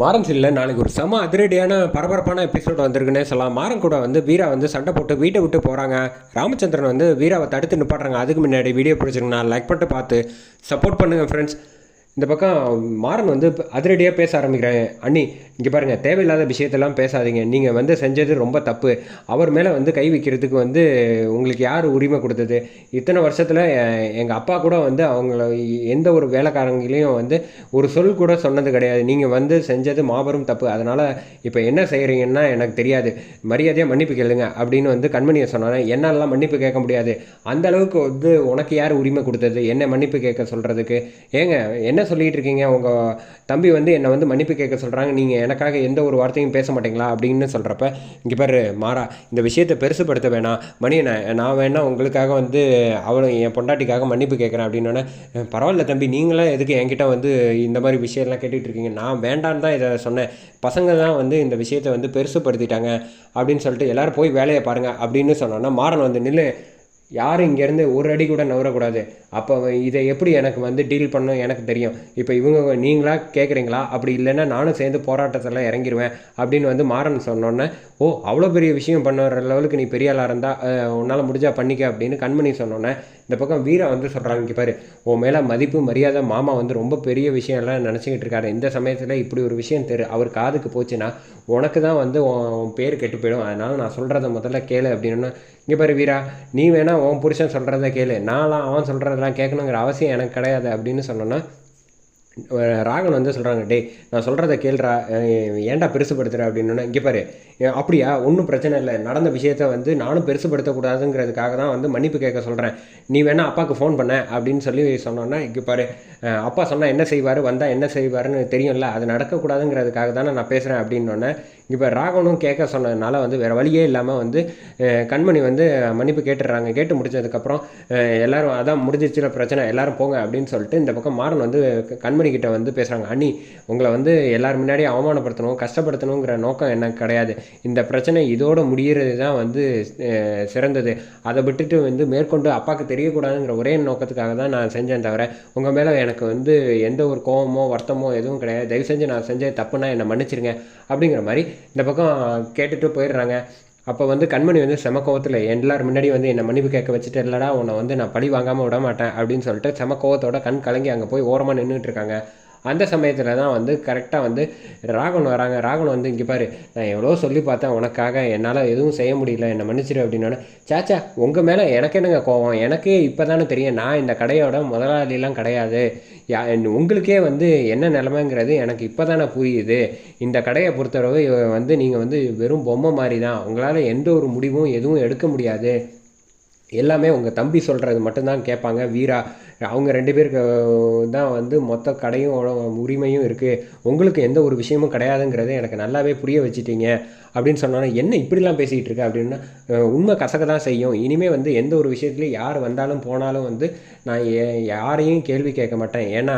மாறன் சீரியலில் நாளைக்கு ஒரு செம அதிரடியான பரபரப்பான எபிசோட் வந்திருக்குன்னே சொல்லலாம். மாறன் கூட வந்து வீரா வந்து சண்டை போட்டு வீட்டை விட்டு போகிறாங்க ராமச்சந்திரன் வந்து வீராவை தடுத்து நிப்பாடுறாங்க அதுக்கு முன்னாடி வீடியோ பிடிச்சிருக்கேன் லைக் பண்ணிட்டு பார்த்து சப்போர்ட் பண்ணுங்கள் ஃப்ரெண்ட்ஸ் இந்த பக்கம் மாறன் வந்து அதிரடியாக பேச ஆரம்பிக்கிறேன் அண்ணி இங்கே பாருங்கள் தேவையில்லாத விஷயத்தெல்லாம் பேசாதீங்க. நீங்கள் வந்து செஞ்சது ரொம்ப தப்பு. அவர் மேலே வந்து கை வைக்கிறதுக்கு வந்து உங்களுக்கு யார் உரிமை கொடுத்தது? இத்தனை வருஷத்தில் எங்கள் அப்பா கூட வந்து அவங்கள எந்த ஒரு வேலைக்காரங்களையும் வந்து ஒரு சொல் கூட சொன்னது கிடையாது. நீங்கள் வந்து செஞ்சது மாபெரும் தப்பு. அதனால் இப்போ என்ன செய்கிறீங்கன்னா எனக்கு தெரியாது. மரியாதையாக மன்னிப்பு கேளுங்க அப்படின்னு வந்து கண்மணியை சொன்னாங்க என்னாலலாம் மன்னிப்பு கேட்க முடியாது. அந்த அளவுக்கு வந்து உனக்கு யார் உரிமை கொடுத்தது? என்ன மன்னிப்பு கேட்க சொல்கிறதுக்கு ஏங்க என்ன சொல்லிட்டு இருக்கீங்க உங்கள் தம்பி வந்து என்னை வந்து மன்னிப்பு கேட்க சொல்கிறாங்க நீங்கள் எனக்காக எந்த ஒரு வார்த்தையும் பேச மாட்டீங்களா? அப்படின்னு சொல்கிறப்ப இங்கே பாரு மாறா இந்த விஷயத்தை பெருசுப்படுத்த வேணாம். மணி நான் நான் வேணா உங்களுக்காக வந்து அவளும் என் பொண்டாட்டிக்காக மன்னிப்பு கேட்குறேன் அப்படின்னோடனே பரவாயில்ல தம்பி நீங்களாம் எதுக்கு என்கிட்ட வந்து இந்த மாதிரி விஷயம்லாம் கேட்டுகிட்டு இருக்கீங்க நான் வேண்டான்னு தான் இதை சொன்னேன். பசங்க தான் வந்து இந்த விஷயத்தை வந்து பெருசுப்படுத்திட்டாங்க. அப்படின்னு சொல்லிட்டு எல்லாரும் போய் வேலையை பாருங்கள் அப்படின்னு சொன்னோன்னா மாறன் வந்து நில்லு யாரும் இங்கேருந்து ஒரு அடி கூட நவரக்கூடாது. அப்போ இதை எப்படி எனக்கு வந்து டீல் பண்ணணும் எனக்கு தெரியும். இப்போ இவங்க நீங்களா கேட்குறீங்களா? அப்படி இல்லைன்னா நானும் சேர்ந்து போராட்டத்தில் இறங்கிடுவேன் அப்படின்னு வந்து மாறன் சொன்னோன்னே ஓ அவ்வளோ பெரிய விஷயம் பண்ணுற லெவலுக்கு நீ பெரிய ஆளாக இருந்தால் உன்னால் முடிஞ்சால் பண்ணிக்க அப்படின்னு கண்மணி சொன்னோன்னே இந்த பக்கம் வீரா வந்து சொல்கிறாங்க இங்கே பாரு உன் மேலே மதிப்பு மரியாதை மாமா வந்து ரொம்ப பெரிய விஷயம்லாம் நினச்சிக்கிட்டு இருக்காரு. இந்த சமயத்தில் இப்படி ஒரு விஷயம் தெரு அவர் காதுக்கு போச்சுன்னா உனக்கு தான் வந்து உன் பேர் கெட்டு போயிடும். அதனால் நான் சொல்கிறத முதல்ல கேளு அப்படின்னு. இங்கே பாரு வீரா நீ வேணால் உன் புருஷன் சொல்கிறத கேளு. நான்லாம் அவன் சொல்கிறதெல்லாம் கேட்கணுங்கிற அவசியம் எனக்கு கிடையாது அப்படின்னு சொன்னோன்னா ராகவன் வந்து சொல்கிறாங்க டேய் நான் சொல்கிறத கேள்றா ஏன்டா பெருசுப்படுத்துகிற அப்படின்னு இங்கே பாரு அப்படியா ஒன்றும் பிரச்சனை இல்லை. நடந்த விஷயத்த வந்து நானும் பெருசுப்படுத்தக்கூடாதுங்கிறதுக்காக தான் வந்து மன்னிப்பு கேட்க சொல்கிறேன் நீ வேணா அப்பாவுக்கு ஃபோன் பண்ண அப்படின்னு சொல்லி சொன்னோன்னா இங்கே பாரு அப்பா சொன்னால் என்ன செய்வார் வந்தால் என்ன செய்வாருன்னு தெரியும்ல அது நடக்கக்கூடாதுங்கிறதுக்காக தானே நான் பேசுகிறேன் அப்படின்னோடனே இப்போ ராகவனும் கேட்க சொன்னதுனால வந்து வேறு வழியே இல்லாமல் வந்து கண்மணி வந்து மன்னிப்பு கேட்டுடுறாங்க. கேட்டு முடிச்சதுக்கப்புறம் எல்லாரும் அதான் முடிஞ்சிச்சுல பிரச்சனை எல்லாரும் போங்க அப்படின்னு சொல்லிட்டு இந்த பக்கம் மாறன் வந்து கண்மணி கிட்ட வந்து பேசுகிறாங்க அண்ணி உங்களை வந்து எல்லார் முன்னாடியும் அவமானப்படுத்தணும் கஷ்டப்படுத்தணுங்கிற நோக்கம் எனக்கு கிடையாது. இந்த பிரச்சனை இதோட முடிகிறது தான் வந்து சிறந்தது. அதை விட்டுட்டு வந்து மேற்கொண்டு அப்பாவுக்கு தெரியக்கூடாதுங்கிற ஒரே நோக்கத்துக்காக தான் நான் செஞ்சேன் தவிர உங்கள் மேலே எனக்கு வந்து எந்த ஒரு கோபமோ வருத்தமோ எதுவும் கிடையாது. தயவு செஞ்சு நான் செஞ்ச தப்புனா என்னை மன்னிச்சிருங்க. அப்படிங்கிற மாதிரி இந்த பக்கம் கேட்டுட்டு போயிடுறாங்க. அப்போ வந்து கண்மணி வந்து செம கோவத்தில் எல்லாரும் முன்னாடி வந்து என்னை மன்னிப்பு கேட்க வச்சுட்டு இல்லடா உன்னை வந்து நான் பழி வாங்காமல் விட மாட்டேன் அப்படின்னு சொல்லிட்டு செம கோவத்தோட கண் கலங்கி அங்கே போய் ஓரமாக நின்றுட்டு இருக்காங்க. அந்த சமயத்தில் தான் வந்து கரெக்டாக வந்து ராகவன் வராங்க. ராகவன் வந்து இங்கே பாரு நான் எவ்வளோ சொல்லி பார்த்தேன் உனக்காக என்னால் எதுவும் செய்ய முடியல என்னை மன்னிச்சிரு அப்படின்னோடனே சாச்சா உங்கள் மேலே எனக்கு என்னங்க கோவம்? எனக்கே இப்போ தானே தெரியும் நான் இந்த கடையோட முதலாளிலாம் கிடையாது. யா உங்களுக்கே வந்து என்ன நிலமைங்கிறது எனக்கு இப்போ தானே புரியுது. இந்த கடையை பொறுத்தளவு வந்து நீங்கள் வந்து வெறும் பொம்மை மாதிரி தான் உங்களால் எந்த ஒரு முடிவும் எதுவும் எடுக்க முடியாது. எல்லாமே உங்கள் தம்பி சொல்கிறது மட்டும்தான் கேட்பாங்க வீரா. அவங்க ரெண்டு பேருக்கு தான் வந்து மொத்த கடையும் உரிமையும் இருக்குது உங்களுக்கு எந்த ஒரு விஷயமும் கிடையாதுங்கிறத எனக்கு நல்லாவே புரிய வச்சுட்டீங்க. அப்படின்னு சொன்னோன்னா என்ன இப்படிலாம் பேசிகிட்டு இருக்க? அப்படின்னா உண்மை கசக்க தான் செய்யும். இனிமேல் வந்து எந்த ஒரு விஷயத்துலையும் யார் வந்தாலும் போனாலும் வந்து நான் யாரையும் கேள்வி கேட்க மாட்டேன். ஏன்னா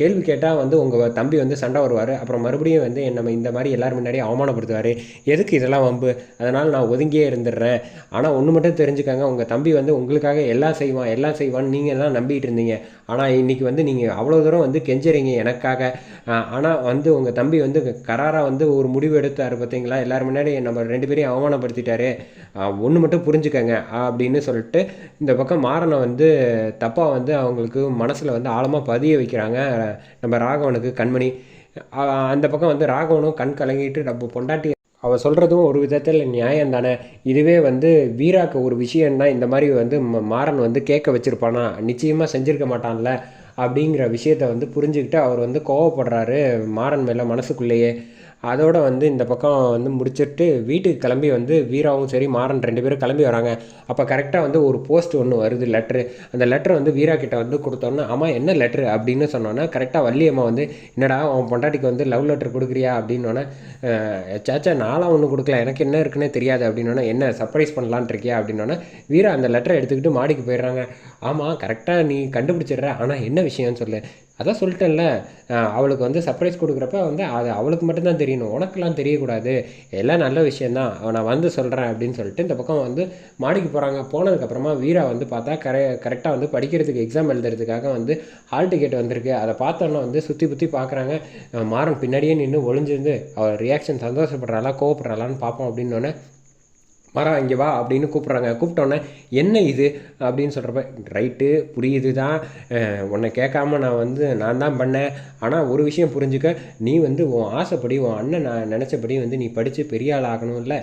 கேள்வி கேட்டால் வந்து உங்கள் தம்பி வந்து சண்டை வருவார். அப்புறம் மறுபடியும் வந்து நம்ம இந்த மாதிரி எல்லோரும் முன்னாடி அவமானப்படுத்துவார். எதுக்கு இதெல்லாம் வம்பு? அதனால் நான் ஒதுங்கியே இருந்துடுறேன். ஆனால் ஒன்று மட்டும் தெரிஞ்சுக்கோங்க. உங்கள் தம்பி வந்து உங்களுக்காக எல்லாம் செய்வான் எல்லாம் செய்வான்னு நீங்கள் எல்லாம் நம்பிட்டு இருந்தீங்க. ஆனால் இன்றைக்கி வந்து நீங்கள் அவ்வளோ தூரம் வந்து கெஞ்சுறீங்க எனக்காக. ஆனால் வந்து உங்கள் தம்பி வந்து கராராக வந்து ஒரு முடிவு எடுத்தார் பார்த்தீங்களா எல்லோரும் முன்னாடி நம்ம ரெண்டு பேரையும் அவமானப்படுத்திட்டாரு. ஒன்று மட்டும் புரிஞ்சுக்கங்க அப்படின்னு சொல்லிட்டு இந்த பக்கம் மாறனை வந்து தப்பாக வந்து அவங்களுக்கு மனசில் வந்து ஆழமாக பதிய வைக்கிறாங்க. நம்ம ராகவனுக்கு கண்மணி. அந்த பக்கம் வந்து ராகவனும் கண் கலங்கிட்டு நம்ம பொண்டாட்டி அவள் சொல்கிறதும் ஒரு விதத்தில் நியாயம் தானே? இதுவே வந்து வீராக்கு ஒரு விஷயம்னா இந்த மாதிரி வந்து மாறன் வந்து கேட்க வச்சுருப்பானா? நிச்சயமாக செஞ்சுருக்க மாட்டான்ல? அப்படிங்கிற விஷயத்த வந்து புரிஞ்சுக்கிட்டு அவர் வந்து கோவப்படுறாரு மாறன் மேலே மனசுக்குள்ளேயே. அதோடு வந்து இந்த பக்கம் வந்து முடிச்சுட்டு வீட்டுக்கு கிளம்பி வந்து வீராவும் சரி மாறன் ரெண்டு பேரும் கிளம்பி வராங்க. அப்போ கரெக்டாக வந்து ஒரு போஸ்ட் ஒன்று வருது லெட்ரு அந்த லெட்டர் வந்து வீரா கிட்ட வந்து கொடுத்தோன்னே ஆமாம் என்ன லெட்ரு அப்படின்னு சொன்னோன்னா கரெக்டாக வள்ளியம்மா வந்து என்னடா அவன் பொண்டாட்டிக்கு வந்து லவ் லெட்டர் கொடுக்குறியா? அப்படின்னோடனே சேச்சா நாளாக ஒன்று கொடுக்கல. எனக்கு என்ன இருக்குன்னே தெரியாது. அப்படின்னோடனே என்ன சர்ப்ரைஸ் பண்ணலான் இருக்கியா? அப்படின்னோடனே வீரா அந்த லெட்டரை எடுத்துக்கிட்டு மாடிக்கு போயிடுறாங்க. ஆமாம் கரெக்டாக நீ கண்டுபிடிச்சிடுற. ஆனால் என்ன விஷயம்னு சொல்லு. அதான் சொல்லிட்டேன்ல அவளுக்கு வந்து சர்ப்ரைஸ் கொடுக்குறப்ப வந்து அது அவளுக்கு மட்டும்தான் தெரியணும். உனக்கெல்லாம் தெரியக்கூடாது. எல்லாம் நல்ல விஷயந்தான் நான் வந்து சொல்கிறேன் அப்படின்னு சொல்லிட்டு இந்த பக்கம் வந்து மாடிக்கு போகிறாங்க போனதுக்கப்புறமா வீரா வந்து பார்த்தா கரெ கரெக்டாக வந்து படிக்கிறதுக்கு எக்ஸாம் எழுதுறதுக்காக வந்து ஹால் டிக்கெட் வந்திருக்கு. அதை பார்த்தோன்னா வந்து சுற்றி புற்றி பார்க்குறாங்க. மாறன் பின்னாடியே நின்று ஒளிஞ்சிருந்து அவள் ரியாக்ஷன் சந்தோஷப்படுறாளா கோவப்படுறாளான்னு பார்ப்போம் அப்படின்னோடனே வரா இங்கே வா அப்படின்னு கூப்பிட்றாங்க. கூப்பிட்டோன்னே என்ன இது? அப்படின்னு சொல்கிறப்ப ரைட்டு புரியுது தான். உன்னை கேட்காம நான் வந்து நான் தான் பண்ணேன். ஆனால் ஒரு விஷயம் புரிஞ்சுக்க நீ வந்து உன் ஆசைப்படி உன் அண்ணன் நான் நினச்சபடி வந்து நீ படித்து பெரிய ஆள் ஆகணும் இல்லை.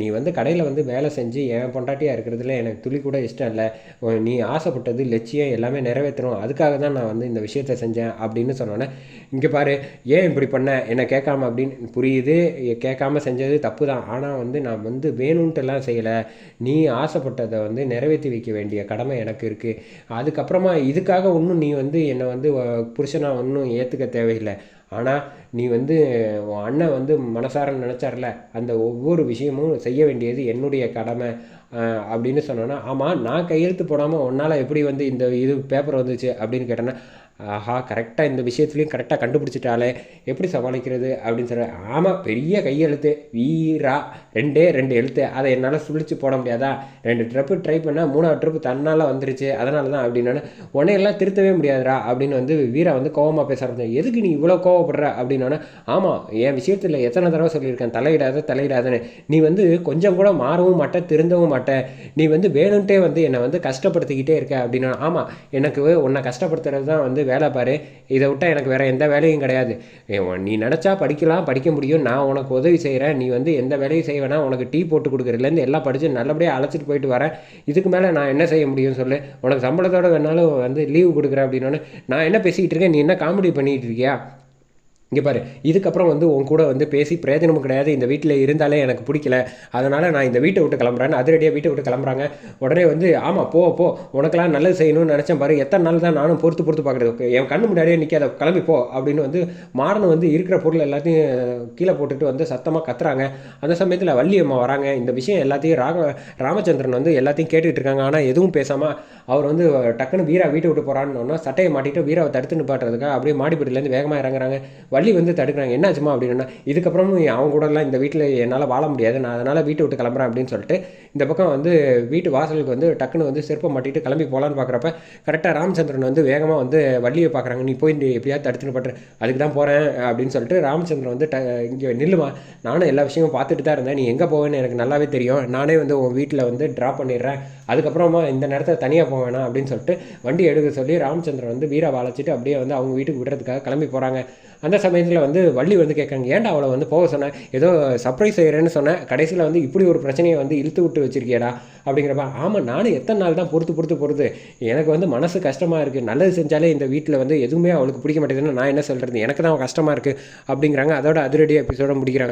நீ வந்து கடையில் வந்து வேலை செஞ்சு என் பொண்டாட்டியாக இருக்கிறதுல எனக்கு துளி கூட இஷ்டம் இல்லை. நீ ஆசைப்பட்டது லட்சியம் எல்லாமே நிறைவேற்றணும். அதுக்காக தான் நான் வந்து இந்த விஷயத்த செஞ்சேன் அப்படின்னு சொன்னோன்னே இங்கே பாரு ஏன் இப்படி பண்ண? என்னை கேட்காம அப்படின்னு புரியுது கேட்காம செஞ்சது தப்பு தான். ஆனால் வந்து நான் வந்து வேணும்ன்ட்டுலாம் செய்யலை. நீ ஆசைப்பட்டதை வந்து நிறைவேற்றி வைக்க வேண்டிய கடமை எனக்கு இருக்குது அதுக்கப்புறமா இதுக்காக ஒன்றும் நீ வந்து என்னை வந்து புருஷனாக ஒன்றும் ஏற்றுக்க தேவையில்லை. ஆனால் நீ வந்து உன் அண்ணன் வந்து மனசார நினச்சார்ல அந்த ஒவ்வொரு விஷயமும் செய்ய வேண்டியது என்னுடைய கடமை அப்படின்னு சொன்னோன்னா ஆமாம் நான் கையெழுத்து போடாமல் உன்னால் எப்படி வந்து இந்த இது பேப்பர் வந்துச்சு அப்படின்னு கேட்டேன்னா ஆஹா கரெக்டாக இந்த விஷயத்துலையும் கரெக்டாக கண்டுபிடிச்சிட்டாலே எப்படி சமாளிக்கிறது அப்படின்னு சொல்ல ஆமாம் பெரிய கையெழுத்து வீரா ரெண்டே ரெண்டு எழுத்து. அதை என்னால் சுழிச்சு போட முடியாதா? ரெண்டு ட்ரிப்பு ட்ரை பண்ணால் மூணாவது ட்ரிப்பு தன்னால் வந்துருச்சு. அதனால தான் அப்படின்னா உன்னையெல்லாம் திருத்தவே முடியாதுடா அப்படின்னு வந்து வீரா வந்து கோவமாக பேச ஆரம்பிச்சேன். எதுக்கு நீ இவ்வளோ கோவப்படுற? அப்படின்னா ஆமாம் என் விஷயத்தில் எத்தனை தடவை சொல்லியிருக்கேன். தலையிடாத தலையிடாதன்னு. நீ வந்து கொஞ்சம் கூட மாறவும் மாட்டேன் திருந்தவும் மாட்டேன் நீ வந்து வேணும்ட்டே வந்து என்னை வந்து கஷ்டப்படுத்திக்கிட்டே இருக்க அப்படின்னா ஆமாம் எனக்கு உன்னை கஷ்டப்படுத்துறது தான் வந்து வேலை பாரு. இதை விட்டால் எனக்கு வேறு எந்த வேலையும் கிடையாது. நீ நினச்சா படிக்கலாம் படிக்க முடியும். நான் உனக்கு உதவி செய்கிறேன் நீ வந்து எந்த வேலையும் செய்வேனா உனக்கு டீ போட்டு கொடுக்குறதுலேருந்து எல்லாம் படித்து நல்லபடியாக அழைச்சிட்டு போயிட்டு வரேன். இதுக்கு மேலே நான் என்ன செய்ய முடியும் சொல்லு? உனக்கு சம்பளத்தோட வேணாலும் வந்து லீவு கொடுக்குறேன் அப்படின்னோடனே நான் என்ன பேசிக்கிட்டு இருக்கேன்? நீ என்ன காமெடி பண்ணிகிட்டு இருக்கியா? இங்கே பாரு இதுக்கப்புறம் வந்து உன் கூட வந்து பேசி பிரயோஜனமும் கிடையாது. இந்த வீட்டில் இருந்தாலே எனக்கு பிடிக்கல. அதனால் நான் இந்த வீட்டை விட்டு கிளம்புறேன்னு அதிரடியாக வீட்டை விட்டு கிளம்புறாங்க. உடனே வந்து ஆமாம் போ போ. உனக்கெல்லாம் நல்லது செய்யணும்னு நினச்சேன் பாரு. எத்தனை நாள் தான் நானும் பொறுத்து பொறுத்து பார்க்குறது. என் கண்ணு முன்னாடியே நிற்காத கிளம்பி போ. அப்படின்னு வந்து மாடனை வந்து இருக்கிற பொருள் எல்லாத்தையும் கீழே போட்டுட்டு வந்து சத்தமாக கத்துறாங்க. அந்த சமயத்தில் வள்ளியம்மா வராங்க. இந்த விஷயம் எல்லாத்தையும் ராக ராமச்சந்திரன் வந்து எல்லாத்தையும் கேட்டுக்கிட்டு இருக்காங்க. ஆனால் எதுவும் பேசாமல் அவர் வந்து டக்குன்னு வீரா வீட்டை விட்டு போகிறான்னு சட்டையை மாட்டிட்டு வீராவை தடுத்து நிப்பாட்டுறதுக்காக அப்படியே மாடிப்பட்டிலேருந்து வேகமாக இறங்குறாங்க. வள்ளி வந்து தடுக்கிறாங்க. என்னாச்சுமா அப்படின்னா இதுக்கப்புறமும் அவங்க கூடலாம் இந்த வீட்டில் என்னால் வாழ முடியாது. நான் அதனால் வீட்டை விட்டு கிளம்புறேன் அப்படின்னு சொல்லிட்டு இந்த பக்கம் வந்து வீட்டு வாசலுக்கு வந்து டக்குன்னு வந்து செருப்பை மாட்டிட்டு கிளம்பி போகலான்னு பார்க்குறப்ப கரெக்டாக ராமச்சந்திரன் வந்து வேகமாக வந்து வள்ளியை பார்க்குறாங்க நீ போய் நீ எப்படியாவது தடுத்துன்னு பட்டுரு. அதுக்கு தான் போகிறேன் அப்படின்னு சொல்லிட்டு ராமச்சந்திரன் வந்து ட இங்கே நில்லுமா. நானும் எல்லா விஷயமும் பார்த்துட்டு தான் இருந்தேன். நீ எங்கே போவேன்னு எனக்கு நல்லாவே தெரியும். நானே வந்து உன் வீட்டில் வந்து ட்ராப் பண்ணிடுறேன். அதுக்கப்புறமா இந்த நேரத்தில் தனியாக போக வேணாம் அப்படின்னு சொல்லிட்டு வண்டி எடுக்க சொல்லி ராமச்சந்திரன் வந்து வீரா வளைச்சிட்டு அப்படியே வந்து அவங்க வீட்டுக்கு விடுறதுக்காக கிளம்பி போகிறாங்க அந்த சமயத்தில் வந்து வள்ளி வந்து கேட்குறாங்க ஏன்டா அவளை வந்து போக சொன்னேன் ஏதோ சர்ப்ரைஸ் செய்கிறேன்னு சொன்னேன் கடைசியில் வந்து இப்படி ஒரு பிரச்சனையை வந்து இழுத்து விட்டு வச்சிருக்கியடா? அப்படிங்கிறப்ப ஆமாம் நானும் எத்தனை நாள் தான் பொறுத்து பொறுத்து பொறுத்து. எனக்கு வந்து மனசு கஷ்டமாக இருக்குது நல்லது செஞ்சாலே இந்த வீட்டில் வந்து எதுவுமே அவளுக்கு பிடிக்க மாட்டேங்குதுன்னு நான் என்ன சொல்கிறது எனக்கு தான் கஷ்டமாக இருக்குது அப்படிங்கிறாங்க. அதோட அதிரடி எபிசோட முடிக்கிறாங்க.